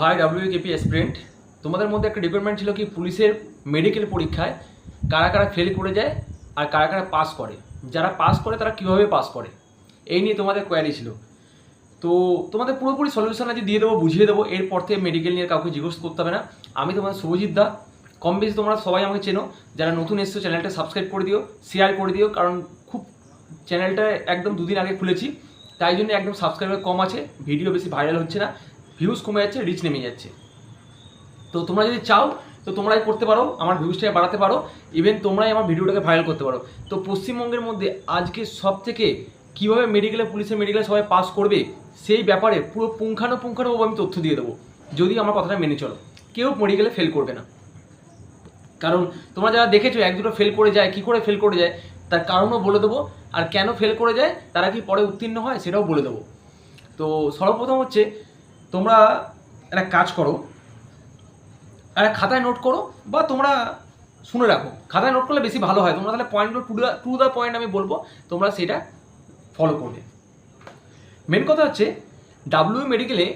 High W KP aspirant তোমাদের মধ্যে একটা ডিপার্টমেন্ট ছিল কি, পুলিশের মেডিকেল পরীক্ষায় কারা কারা ফেল করে যায় আর কারা কারা পাস করে। যারা পাস করে, তারা কীভাবে পাস করে? এই নিয়ে তোমাদের কোয়ারি ছিল। তো তোমাদের পুরোপুরি সলিউশন আজ দিয়ে দেবো, বুঝিয়ে দেবো। এরপর থেকে মেডিকেল নিয়ে কাউকে জিজ্ঞেস করতে হবে না। আমি তোমাদের শুভজিৎ দা। কম বেশি তোমরা সবাই আমাকে চেনো। যারা নতুন এসছো চ্যানেলটা সাবস্ক্রাইব করে দিও শেয়ার করে দিও। কারণ খুব চ্যানেলটা একদম দুদিন আগে খুলেছি। তাই জন্য একদম সাবস্ক্রাইবার কম আছে। ভিডিও বেশি ভাইরাল হচ্ছে না। ভিউজ কমে যাচ্ছে রিচ নেমে যাচ্ছে। তো তোমরা যদি চাও, তো তোমরাই করতে পারো, আমার ভিউজটাকে বাড়াতে পারো ইভেন তোমরাই আমার ভিডিওটাকে ভাইরাল করতে পারো। তো পশ্চিমবঙ্গের মধ্যে আজকে সব থেকে কীভাবে মেডিকেলে পুলিশের মেডিকেলে সবাই পাস করবে, সেই ব্যাপারে পুরো পুঙ্খানুপুঙ্খানুভাবে আমি তথ্য দিয়ে দেবো। যদি আমার কথাটা মেনে চলো। কেউ মেডিকেলে ফেল করবে না। কারণ তোমরা যারা দেখেছ, এক দুটো ফেল করে যায়, কি করে ফেল করে যায়, তার কারণও বলে দেবো। আর কেন ফেল করে যায়, তারা কি পরে উত্তীর্ণ হয়, সেটাও বলে দেবো। তো সর্বপ্রথম হচ্ছে তোমরা একটা কাজ করো, একটা খাতায় নোট করো বা তোমরা শুনে রাখো। খাতায় নোট করলে বেশি ভালো হয়। তোমরা তাহলে point to the to the point আমি বলব, তোমরা সেটা ফলো করবে। মেন কথা হচ্ছে ডাব্লিউ মেডিকেলে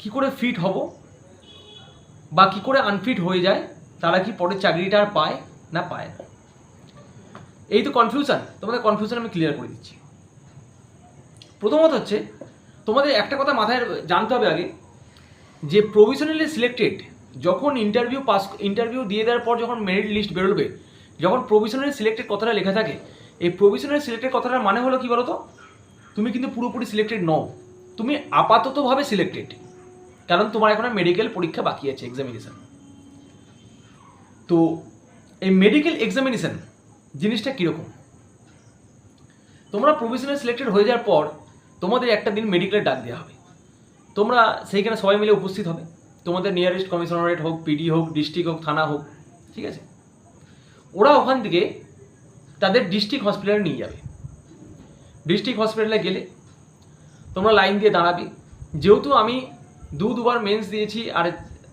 কী করে ফিট হব বা কী করে আনফিট হয়ে যায়, তারা কি পরে চাকরিটা আর পায় না পায়? না এই তো কনফিউশন তোমাদের কনফিউশন আমি ক্লিয়ার করে দিচ্ছি। প্রথমত হচ্ছে তোমাদের একটা কথা মাথায় জানতে হবে আগে। যে প্রভিশনালি সিলেক্টেড যখন ইন্টারভিউ পাস ইন্টারভিউ দিয়ে দেওয়ার পর যখন মেরিট লিস্ট বেরোবে, যখন প্রভিশনালি সিলেক্টেড কথাটা লেখা থাকে, এই প্রভিশনালি সিলেক্টেড কথাটার মানে হলো কি বলো তো তুমি কিন্তু পুরোপুরি সিলেক্টেড নও। তুমি আপাততভাবে সিলেক্টেড কারণ তোমার এখন মেডিকেল পরীক্ষা বাকি আছে এক্সামিনেশন তো এই মেডিকেল এক্সামিনেশন জিনিসটা কীরকম? তোমরা প্রফেশনাল সিলেক্টেড হয়ে যাওয়ার পর তোমাদের একটা দিন মেডিকেলের ডাক দেওয়া হবে। তোমরা সেইখানে সবাই মিলে উপস্থিত হবে। তোমাদের নিয়ারেস্ট কমিশনারেট হোক পিডি হোক ডিস্ট্রিক্ট হোক, থানা হোক, ঠিক আছে? ওরা ওখান থেকে তাদের ডিস্ট্রিক্ট হসপিটালে নিয়ে যাবে। ডিস্ট্রিক্ট হসপিটালে গেলে তোমরা লাইন দিয়ে দাঁড়াবে। যেহেতু আমি দু দুবার মেন্স দিয়েছি আর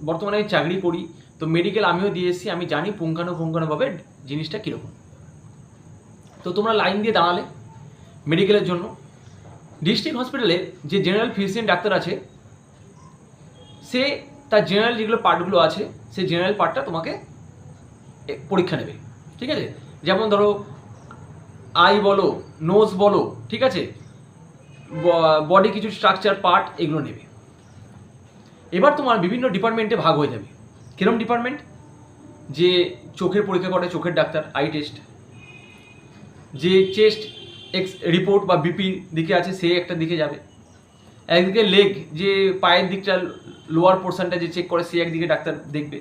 বর্তমানে আমি চাকরি করি, তো মেডিকেল আমিও দিয়ে এসেছি, আমি জানি পুঙ্খানুপুঙ্খানুভাবে জিনিসটা কীরকম। তো তোমরা লাইন দিয়ে দাঁড়ালে মেডিকেলের জন্য। ডিস্ট্রিক্ট হসপিটালে যে জেনারেল ফিজিশিয়ান ডাক্তার আছে, সে তার জেনারেল যেগুলো পার্টগুলো আছে সেই জেনারেল পার্টটা তোমাকে পরীক্ষা নেবে। ঠিক আছে? যেমন ধরো আই বলো নোজ বলো, ঠিক আছে? বডি কিছু স্ট্রাকচার পার্ট এগুলো নেবে। এবার তোমার বিভিন্ন ডিপার্টমেন্টে ভাগ হয়ে যাবে। কিরম ডিপার্টমেন্ট যে চোখের পরীক্ষা করে, চোখের ডাক্তার আই টেস্ট যে চেস্ট এক্স রিপোর্ট বা বিপি দিকে আছে, সে একটা দিকে যাবে। একদিকে লেগ যে পায়ের দিকটা লোয়ার পোর্শনটা যে চেক করে, সে একদিকে ডাক্তার দেখবে।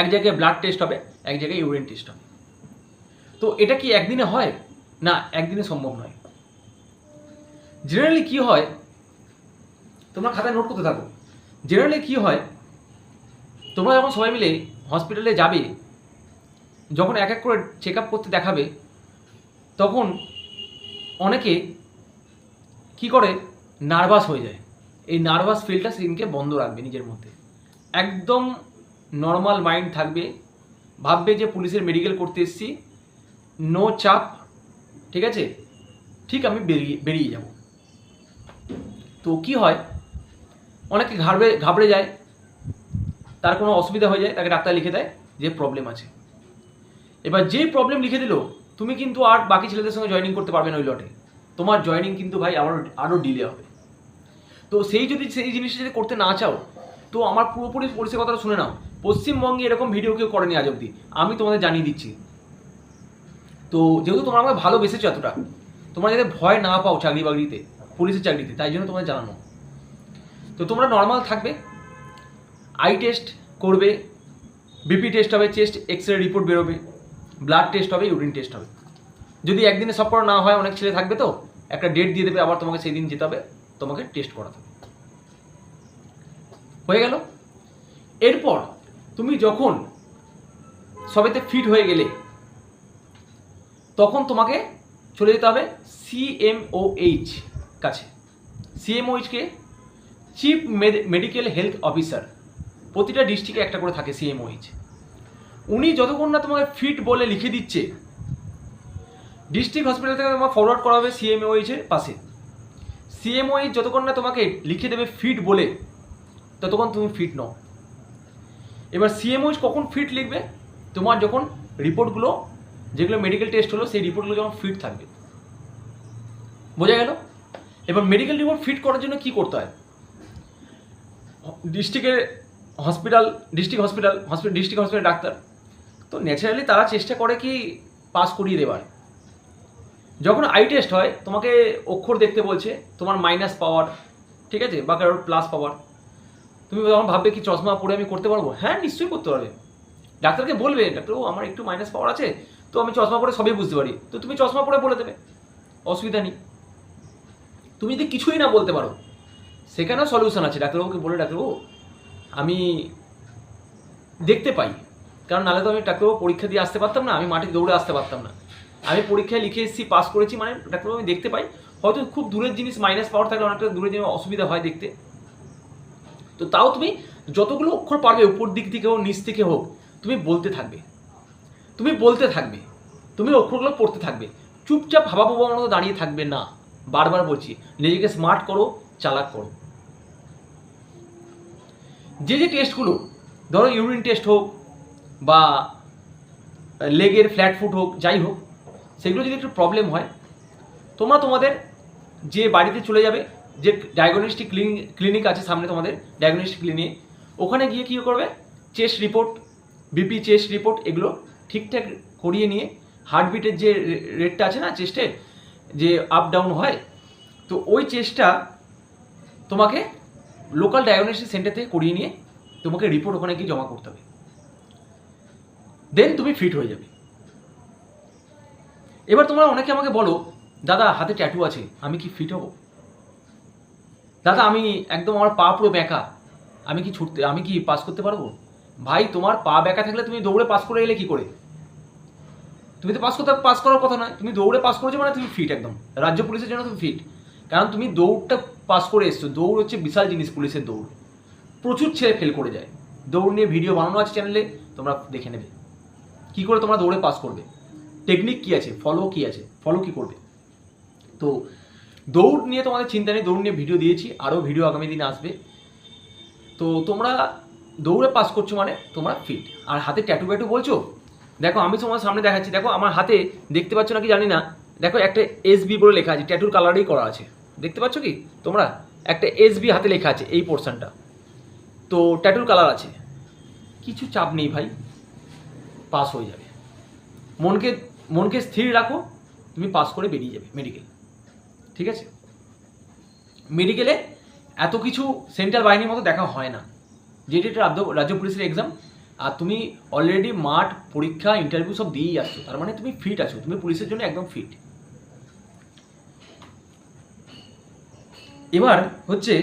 এক জায়গায় ব্লাড টেস্ট হবে, এক জায়গায় ইউরিন টেস্ট হবে। তো এটা কি একদিনে হয়? না, একদিনে সম্ভব নয়। জেনারেলি কি হয়? তোমরা খাতায় নোট করতে থাকো। জেনারেলি কি হয়? তোমরা যখন সবাই মিলে হসপিটালে যাবে, যখন এক এক করে চেক আপ করতে দেখাবে তখন অনেকে কি করে? নার্ভাস হয়ে যায়। এই নার্ভাস ফিলটা সেদিনকে বন্ধ রাখবে নিজের মধ্যে। একদম নর্মাল মাইন্ড থাকবে। ভাববে যে পুলিশের মেডিকেল করতে এসেছি। নো চাপ, ঠিক আছে? ঠিক আমি বেরিয়ে বেরিয়ে যাব। তো কি হয়? অনেকে ঘাবড়ে ঘাবড়ে যায়। তার কোনো অসুবিধা হয়ে যায়, তাকে ডাক্তার লিখে দেয় যে প্রবলেম আছে। এবার যেই প্রবলেম লিখে দিল তুমি কিন্তু আর বাকি ছেলেদের সঙ্গে জয়েনিং করতে পারবে না ওই লটে তোমার জয়েনিং কিন্তু ভাই আরও আরও ডিলে হবে। তো সেই যদি সেই জিনিসটা যদি করতে না চাও, তো আমার পুরোপুরি পরিষেবা কথাটা শুনে নাও। পশ্চিমবঙ্গে এরকম ভিডিও কেউ করেনি আজ অব্দি আমি তোমাদের জানিয়ে দিচ্ছি। তো যেহেতু তোমরা আমাকে ভালোবেসেছো এতটা, তোমরা যাতে ভয় না পাও চাকরি বাকরিতে পুলিশের চাকরিতে, তাই জন্য তোমাদের জানানো। তো তোমরা নর্মাল থাকবে আই টেস্ট করবে বিপি টেস্ট হবে চেস্ট এক্স রে রিপোর্ট বেরোবে। ব্লাড টেস্ট হবে ইউরিন টেস্ট হবে। যদি একদিনে সব করা না হয়, অনেক ছেলে থাকবে তো, একটা ডেট দিয়ে দেবে, আবার তোমাকে সেই দিন যেতে হবে, তোমাকে টেস্ট করাতে হবে। হয়ে গেল? এরপর তুমি যখন সবেতে ফিট হয়ে গেলে, তখন তোমাকে চলে যেতে হবে সিএমওএইচ কাছে। সিএমওএইচকে চিফ মেডিকেল হেলথ অফিসার প্রতিটা ডিস্ট্রিক্টে একটা করে থাকে সিএমওএইচ উনি যতক্ষণ না তোমাকে ফিট বলে লিখে দিচ্ছে ডিস্ট্রিক্ট হসপিটাল থেকে তোমাকে ফরওয়ার্ড করা হবে সিএমওএইচ এর পাশে। সিএমওএইচ যতক্ষণ না তোমাকে লিখে দেবে ফিট বলে, ততক্ষণ তুমি ফিট নও। এবার সিএমওইচ কখন ফিট লিখবে? তোমার যখন রিপোর্টগুলো, যেগুলো মেডিকেল টেস্ট হলো, সেই রিপোর্টগুলো যখন ফিট থাকবে। বোঝা গেল? এবার মেডিকেল রিপোর্ট ফিট করার জন্য কি করতে হয়? ডিস্ট্রিক্টের hospital district hospital hospital district hospital doctor তো ন্যাচারালি তারা চেষ্টা করে কি পাস করিয়ে দেবার। যখন আই টেস্ট হয়, তোমাকে অক্ষর দেখতে বলছে, তোমার মাইনাস পাওয়ার ঠিক আছে? বা কারোর প্লাস পাওয়ার তুমি তখন ভাববে কি চশমা পরে আমি করতে পারব? হ্যাঁ নিশ্চয়ই করতে পারবে। ডাক্তারকে বলবে, ডাক্তার ও আমার একটু মাইনাস পাওয়ার আছে, তো আমি চশমা পরে সবই বুঝতে পারি। তো তুমি চশমা পরে বলে দেবে, অসুবিধা নেই। তুমি যদি কিছুই না বলতে পারো, সেখানেও সলিউশন আছে। ডাক্তারবাবুকে বলে, ডাক্তারবাবু, আমি দেখতে পাই। কারণ নাহলে তো আমি ডাক্তারবাবু পরীক্ষা দিয়ে আসতে পারতাম না, আমি মাঠে দৌড়ে আসতে পারতাম না। আমি পরীক্ষায় লিখে এসেছি পাস করেছি মানে ডাক্তারবাবু আমি দেখতে পাই। হয়তো খুব দূরের জিনিস মাইনাস পাওয়ার থাকলে অনেকটা দূরের জিনিস অসুবিধা হয় দেখতে। তো তাও তুমি যতগুলো অক্ষর পারবে, উপর দিক থেকে হোক, নিচ থেকে হোক, তুমি বলতে থাকবে। তুমি বলতে থাকবে। তুমি অক্ষরগুলো পড়তে থাকবে। চুপচাপ হাবা বাবার মতো দাঁড়িয়ে থাকবে না। বারবার বলছি, নিজেকে স্মার্ট করো, চালাক করো। যে যে টেস্টগুলো ধরো ইউরিন টেস্ট হোক বা লেগের ফ্ল্যাট ফুট হোক, যাই হোক, সেগুলো যদি একটু প্রবলেম হয় তোমরা তোমাদের যে বাড়িতে চলে যাবে, যে ডায়াগনস্টিক ক্লিনিক ক্লিনিক আছে সামনে তোমাদের ডায়াগনস্টিক ক্লিনিক ওখানে গিয়ে কী করবে? Chest report BP chest report এগুলো ঠিকঠাক করিয়ে নিয়ে হার্টবিটের যে রেটটা আছে না চেস্টের যে আপ ডাউন হয়, তো ওই চেস্টটা তোমাকে লোকাল ডায়াগনস্টিক সেন্টার থেকে করিয়ে নিয়ে তোমাকে রিপোর্ট ওখানে গিয়ে জমা করতে হবে। দেন তুমি ফিট হয়ে যাবে। এবার তোমরা অনেকে আমাকে বলো, দাদা, হাতে ট্যাটু আছে, আমি কি ফিট হব? দাদা, আমি একদম আমার পা পুরো ব্যাকা, আমি কি ছুটতে, আমি কি পাস করতে পারব? ভাই, তোমার পা ব্যাকা থাকলে তুমি দৌড়ে পাস করে এলে কি করে? তুমি তো পাস করতে পাস করার কথা নয়, তুমি দৌড়ে পাস করেছ মানে তুমি ফিট একদম, রাজ্য পুলিশের জন্য তুমি ফিট কারণ তুমি দৌড়টা পাস করে এসছো, দৌড় হচ্ছে বিশাল জিনিস পুলিশের দৌড়, প্রচুর ছেলে ফেল করে যায়, দৌড় নিয়ে ভিডিও বানানো আছে চ্যানেলে তোমরা দেখে নেবে। কি করে তোমরা দৌড়ে পাস করবে? টেকনিক কি আছে? ফলো কি আছে? ফলো কি করবে? তো দৌড় নিয়ে তোমাদের চিন্তা নেই, দৌড় নিয়ে ভিডিও দিয়েছি, আরও ভিডিও আগামী দিনে আসবে। তো তোমরা দৌড়ে পাস করছ মানে তোমরা ফিট আর হাতে ট্যাটু ব্যাটু বলছো? দেখো, আমি তোমার সামনে দেখাচ্ছি। দেখো, আমার হাতে দেখতে পাচ্ছ নাকি জানি না। দেখো, একটা এসবি বলে লেখা আছে ট্যাটুর কালারেই করা আছে। দেখতে পাচ্ছ কি? তোমরা একটা এসবি হাতে লেখা আছে, এই পোর্শনটা তো ট্যাটুর কালার আছে। কিছু চাপ নেই ভাই। পাস হয়ে যাবে। মনকে মনকে স্থির রাখো, তুমি পাস করে বেরিয়ে যাবে মেডিকেল ঠিক আছে? মেডিকেলে এত কিছু সেন্ট্রাল বাহিনীর মতো দেখা হয় না। যেটি একটা রাজ্য রাজ্য পুলিশের এক্সাম আর তুমি অলরেডি মাঠ, পরীক্ষা ইন্টারভিউ সব দিয়েই আসছো। তার মানে তুমি ফিট আছো, তুমি পুলিশের জন্য একদম ফিট এবার হচ্ছে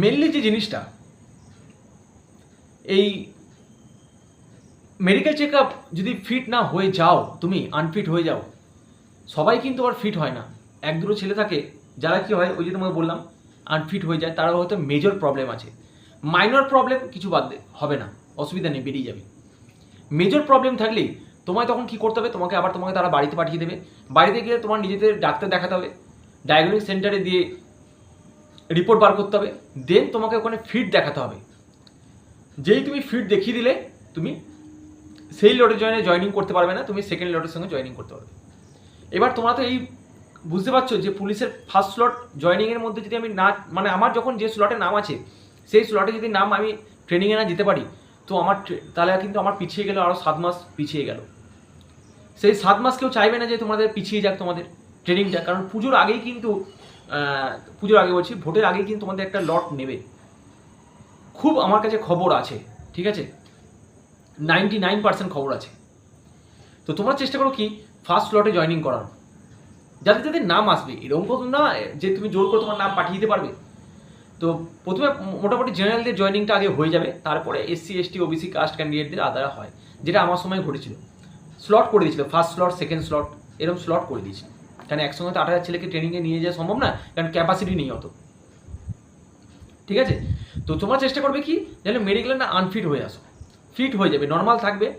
মেনলি যে জিনিসটা এই মেডিকেল চেক যদি ফিট না হয়ে যাও, তুমি আনফিট হয়ে যাও, সবাই কিন্তু আবার ফিট হয় না। এক দুটো ছেলে থাকে, যারা কি হয়, ওই যে তোমাকে বললাম আনফিট হয়ে যায়, তারা হয়তো মেজর প্রবলেম আছে। মাইনর প্রবলেম কিছু বাদ হবে না, অসুবিধা নেই, বেরিয়ে যাবে। মেজর প্রবলেম থাকলেই তোমায় তখন কি করতে হবে, তোমাকে আবার তোমাকে তারা বাড়িতে পাঠিয়ে দেবে। বাড়িতে গিয়ে তোমার নিজেদের ডাক্তার দেখাতে হবে ডায়াগনস্টিক সেন্টারে দিয়ে রিপোর্ট বার করতে হবে দেন তোমাকে ওখানে ফিট দেখাতে হবে। যেই তুমি ফিট দেখিয়ে দিলে, তুমি সেই লটের জয়েনে জয়েনিং করতে পারবে না, তুমি সেকেন্ড লটের সঙ্গে জয়েনিং করতে পারবে। এবার তোমরা তো এই বুঝতে পারছ যে পুলিশের ফার্স্ট স্লট জয়েনিংয়ের মধ্যে যদি আমি না মানে আমার যখন যে স্লটে নাম আছে, সেই স্লটে যদি নাম আমি ট্রেনিংয়ে না যেতে পারি, তো আমার তাহলে কিন্তু আমার পিছিয়ে গেল আরও সাত মাস পিছিয়ে গেল। সেই সাত মাস কেউ চাইবে না যে তোমাদের পিছিয়ে যাক তোমাদের ট্রেনিংটা কারণ পুজোর আগেই কিন্তু পুজোর আগে বলছি, ভোটের আগেই কিন্তু তোমাদের একটা লট নেবে। খুব আমার কাছে খবর আছে, ঠিক আছে? নাইনটি নাইন পার্সেন্ট খবর আছে। তো তোমরা চেষ্টা করো কি ফার্স্ট লটে জয়েনিং করার। যাদের যাদের নাম আসবে। এরকম কথা না, যে তুমি জোর করে তোমার নাম পাঠিয়ে দিতে পারবে। তো প্রথমে মোটামুটি জেনারেলদের জয়েনিংটা আগে হয়ে যাবে। তারপরে এসসি এসটি ওবিসি কাস্ট ক্যান্ডিডেটদের আদারা হয়, যেটা আমার সময় ঘটেছিল। স্লট করে দিয়েছিল ফার্স্ট স্লট সেকেন্ড স্লট এরকম স্লট করে দিয়েছিল কারণ একসঙ্গে তো আট হাজার ছেলেকে ট্রেনিংয়ে নিয়ে যাওয়া সম্ভব না? কারণ ক্যাপাসিটি নেই অত। ঠিক আছে? তো তোমার চেষ্টা করবে কি? যেন মেডিকেলে না আনফিট হয়ে আসো। ফিট হয়ে যাবে নর্মাল থাকবে।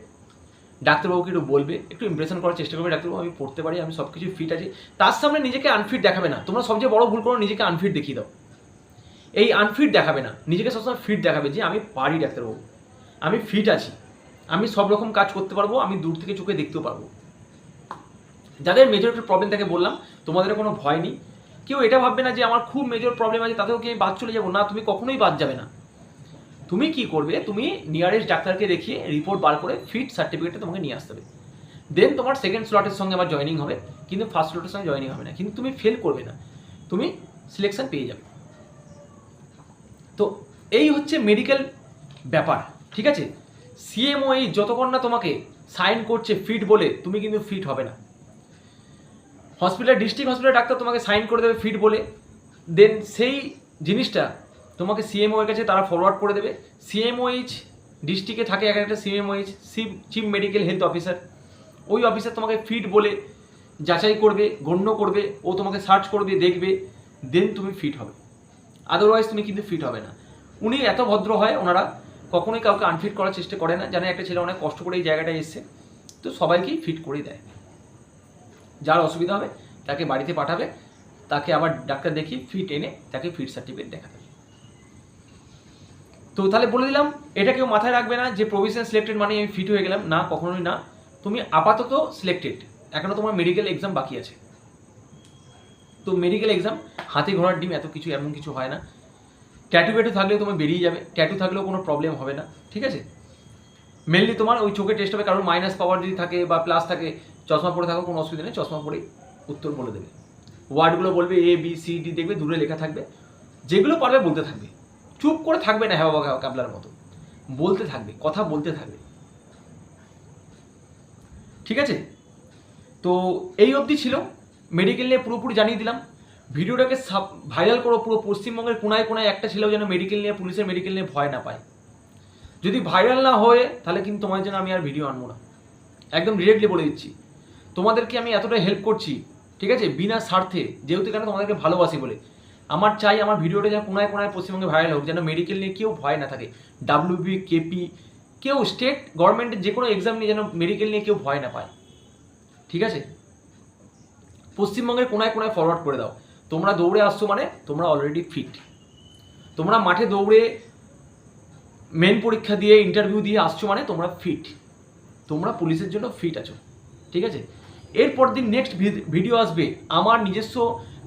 ডাক্তারবাবুকে একটু বলবে, একটু ইমপ্রেশন করার চেষ্টা করবে, ডাক্তারবাবু, আমি পড়তে পারি, আমি সব কিছু ফিট আছি। তার সামনে নিজেকে আনফিট দেখাবে না। তোমরা সবচেয়ে বড় ভুল করো, নিজেকে আনফিট দেখিয়ে দাও। এই আনফিট দেখাবে না। নিজেকে সবসময় ফিট দেখাবে যে, আমি পারি ডাক্তারবাবু। আমি ফিট আছি। আমি সব রকম কাজ করতে পারব, আমি দূর থেকে চোখে দেখতেও পারব। যাদের মেজর প্রবলেম তাকে বললাম তোমাদের কোনো ভয় নেই। কেউ এটা ভাববে না যে আমার খুব মেজর প্রবলেম আছে, তাতেও কি আমি বাদ চলে যাব? না, তুমি কখনোই বাদ যাবে না। তুমি কি করবে? তুমি নিয়ারেস্ট ডাক্তারকে দেখিয়ে রিপোর্ট বার করে ফিট সার্টিফিকেটটা তোমাকে নিয়ে আসতে হবে। দেন তোমার সেকেন্ড স্লটের সঙ্গে আমার জয়েনিং হবে, কিন্তু ফার্স্ট স্লটের সঙ্গে জয়েনিং হবে না। কিন্তু তুমি ফেল করবে না। তুমি সিলেকশন পেয়ে যাবে। তো এই হচ্ছে মেডিকেল ব্যাপার, ঠিক আছে? সিএমওই যতক্ষণ না তোমাকে সাইন করছে ফিট বলে, তুমি কিন্তু ফিট হবে না। হসপিটাল, ডিস্ট্রিক্ট হসপিটাল ডাক্তার তোমাকে সাইন করে দেবে ফিট বলে। দেন সেই জিনিসটা তোমাকে সিএমও এর কাছে তারা ফরওয়ার্ড করে দেবে। সিএমওইচ ডিস্ট্রিক্টে থাকে এক একটা CMOH chief medical health officer ওই অফিসার তোমাকে ফিট বলে যাচাই করবে, গণ্য করবে, ও তোমাকে সার্চ করবে, দেখবে দেন তুমি ফিট হবে। আদারওয়াইজ তুমি কিন্তু ফিট হবে না। উনি এত ভদ্র হয়, ওনারা কখনোই কাউকে আনফিট করার চেষ্টা করে না। জানে একটা ছেলে অনেক কষ্ট করে এই জায়গাটায় এসছে, তো সবাইকেই ফিট করে দেয়। যার অসুবিধা হবে তাকে বাড়িতে পাঠাবে, তাকে আবার ডাক্তার দেখিয়ে ফিট এনে তাকে ফিট সার্টিফিকেট দেখাবে তো তাহলে বলে দিলাম, এটা কেউ মাথায় রাখবে না যে প্রভিশন সিলেক্টেড মানে আমি ফিট হয়ে গেলাম। না, কখনোই না। তুমি আপাতত সিলেক্টেড এখনও তোমার মেডিকেল এক্সাম বাকি আছে। তো মেডিকেল এক্সাম হাতে ঘোড়ার ডিম, এত কিছু, এমন কিছু হয় না। ট্যাটু ট্যাটু থাকলেও তোমার বেরিয়ে যাবে। ট্যাটু থাকলেও কোনো প্রবলেম হবে না। ঠিক আছে? মেনলি তোমার ওই চোখে টেস্ট হবে কারণ মাইনাস পাওয়ার যদি থাকে বা প্লাস থাকে চশমা পরে থাকো, কোনো অসুবিধা নেই, চশমা পরেই উত্তর বলে দেবে। ওয়ার্ডগুলো বলবে এ বি সি ডি দেখবে, দূরে লেখা থাকবে। যেগুলো পারবে বলতে থাকবে। চুপ করে থাকবে না হ্যাঁ বাবা কাবলার মতো। বলতে থাকবে, কথা বলতে থাকবে। ঠিক আছে? তো এই অবধি ছিল। মেডিকেল নিয়ে পুরোপুরি জানিয়ে দিলাম। ভিডিওটাকে সাব ভাইরাল করো পুরো পশ্চিমবঙ্গের কোনায় কোনায়। একটা ছেলেও যেন মেডিকেল নিয়ে, পুলিশের মেডিকেল নিয়ে ভয় না পায়। যদি ভাইরাল না হয়, তাহলে কিন্তু তোমার জন্য আমি আর ভিডিও আনব না। একদম ডিরেক্টলি বলে দিচ্ছি। তোমাদেরকে আমি এতটা হেল্প করছি, ঠিক আছে? বিনা স্বার্থে, যেহেতু কেন তোমাদেরকে ভালোবাসি বলে। আমার চাই আমার ভিডিওটা যেন কোনায় কোনায় পশ্চিমবঙ্গে ভাইরাল হোক, যেন মেডিকেল নিয়ে কেউ ভয় না থাকে। ডাব্লিউবি কেপি কেউ স্টেট গভর্নমেন্টের যে কোনো এক্সাম নিয়ে যেন মেডিকেল নিয়ে কেউ ভয় না পায়। ঠিক আছে? পশ্চিমবঙ্গের কোনায় কোনায় ফরওয়ার্ড করে দাও। তোমরা দৌড়ে আসছো মানে তোমরা অলরেডি ফিট তোমরা মাঠে দৌড়ে মেন পরীক্ষা দিয়ে ইন্টারভিউ দিয়ে আসছো মানে তোমরা ফিট তোমরা পুলিশের জন্য ফিট আছো। ঠিক আছে? এরপর দিন নেক্সট ভিডিও আসবে আমার নিজস্ব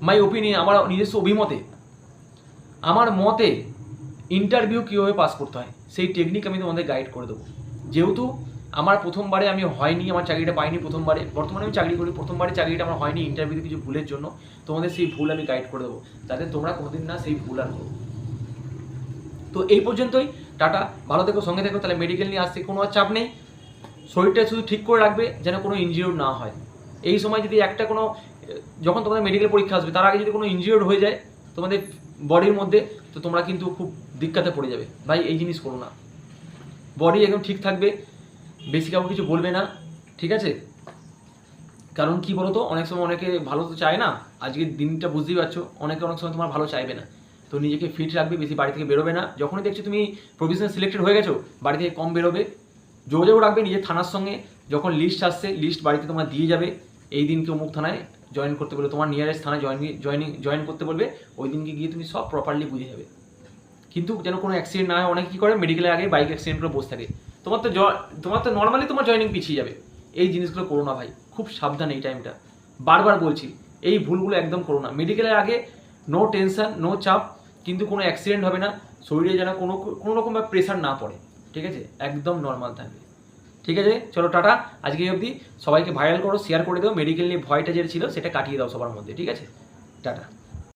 মাই ওপিনিয়ন আমার নিজস্ব অভিমতে। আমার মতে ইন্টারভিউ কীভাবে পাস করতে হয়, সেই টেকনিক আমি তোমাদের গাইড করে দেবো। যেহেতু আমার প্রথমবারে আমি হয়নি, আমার চাকরিটা পাইনি প্রথমবারে, বর্তমানে আমি চাকরি করি, প্রথমবারে চাকরিটা আমার হয়নি ইন্টারভিউতে কিছু ভুলের জন্য, তোমাদের সেই ভুল আমি গাইড করে দেবো। যাতে তোমরা কোনোদিন না সেই ভুল আর করো। তো এই পর্যন্তই, টাটা, ভালো থেকো, সঙ্গে থেকো, তাহলে মেডিকেল নিয়ে আসতে কোনো আর চাপ নেই। শরীরটা শুধু ঠিক করে রাখবে, যেন কোনো ইনজিওর না হয়। এই সময় যদি একটা কোনো, যখন তোমাদের মেডিকেল পরীক্ষা আসবে, তার আগে যদি কোনো ইনজিওর হয়ে যায় তোমাদের বডির মধ্যে, তো তোমরা কিন্তু খুব দিক্কাতে পড়ে যাবে। ভাই, এই জিনিস করো না। বডি একদম ঠিক থাকবে বেশি কাউকে কিছু বলবে না, ঠিক আছে? কারণ কি বলতো, অনেক সময় অনেকে ভালো তো চায় না, আজকের দিনটা বুঝতেই পারছ, অনেকে অনেক সময় তোমার ভালো চাইবে না। তো নিজেকে ফিট রাখবে, বেশি বাড়ি থেকে বেরোবে না। যখনই দেখছ তুমি প্রফেশনাল সিলেক্টেড হয়ে গেছো, বাড়ি থেকে কম বেরোবে, যোগাযোগ রাখবে নিজের থানার সঙ্গে, যখন লিস্ট আসছে লিস্ট বাড়িতে তোমার দিয়ে যাবে। এই দিনকে অমুক থানায় জয়েন করতে বলবে, তোমার নিয়ারেস্ট থানায় জয়েন জয়েনিং জয়েন করতে বলবে, ওই দিনকে গিয়ে তুমি সব প্রপারলি বুঝে যাবে। কিন্তু যেন কোনো অ্যাক্সিডেন্ট না হয়, অনেকে কী করে মেডিকেলের আগে বাইক অ্যাক্সিডেন্ট করে বসে থাকে। তোমার তো তোমার তো নর্মালি তোমার জয়েনিং পিছিয়ে যাবে। এই জিনিসগুলো করো না ভাই, খুব সাবধান এই টাইমটা বারবার বলছি, এই ভুলগুলো একদম করো না। মেডিকেলের আগে নো টেনশন নো চাপ, কিন্তু কোনো অ্যাক্সিডেন্ট হবে না। শরীরে যেন কোনো কোনো প্রেশার না পড়ে। ঠিক আছে? একদম নর্মাল থাকবে। ঠিক আছে? চলো, টাটা। আজকে অবধি সবাইকে ভাইরাল করো শেয়ার করে দাও। মেডিকেল নিয়ে ভয়টা যেটা ছিল, সেটা কাটিয়ে দাও সবার মধ্যে, ঠিক আছে? টাটা।